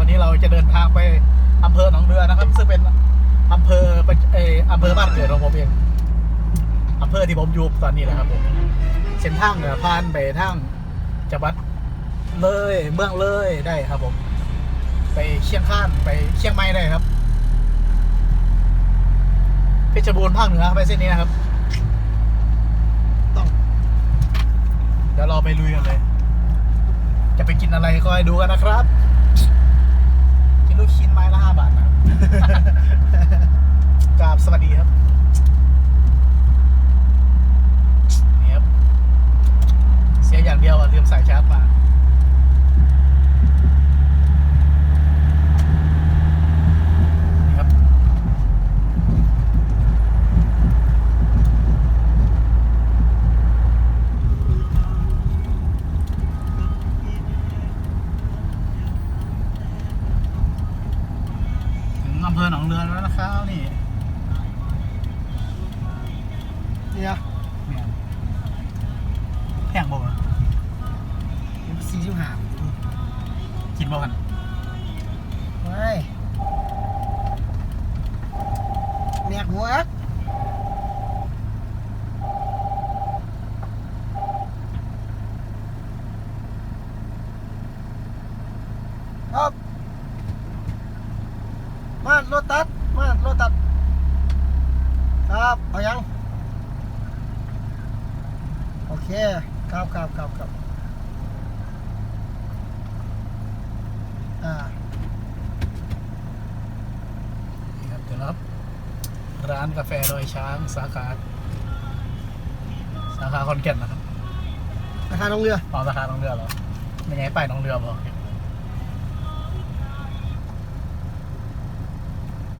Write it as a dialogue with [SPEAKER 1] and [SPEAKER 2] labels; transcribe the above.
[SPEAKER 1] วันนี้เราจะเดินทางไปอำเภอหนองเรือนะครับ ซึ่งเป็นอำเภอเอออำเภอบ้านเกิดของผมเองอำเภอที่ผมอยู่ตอนนี้แหละครับผมเส้นทางเนี่ยผ่านไปทางจังหวัดเลยเมืองเลยได้ครับผม ไปเชียงคานไปเชียงใหม่ได้ครับเพชรบูรณ์ภาคเหนือไปเส้นนี้นะครับ ต้อง เดี๋ยวเราไปลุยกันเลย จะไปกินอะไรก็ให้ดูกันนะครับ กินลูกชิ้นไม้ละห้าบาทนะครับ กราบสวัสดีครับนี่ครับ เสียอย่างเดียวอะลืมสายชาร์จมา นี่ครับ ถึงอำเภอ หนองเรือแล้วนะครับนี่
[SPEAKER 2] เนี่ย
[SPEAKER 1] เนี่ยแพงบ่วะ
[SPEAKER 2] สี่สิบห้า
[SPEAKER 1] กินบ่กัน
[SPEAKER 2] ไม่เมียกหัวครับ มารถตัดมารถตัดครับเอายัง โอเค ครับครับครับครับอ่า
[SPEAKER 1] นี่ครับเดี๋ยวนะครับ ร้านกาแฟดอยช้างสาขา สาขาคอนแก่นนะครับ
[SPEAKER 2] ราคาลงเรือ
[SPEAKER 1] อ๋อสาขาหนองเรือเหรอไม่ไงไปหนองเรือบอก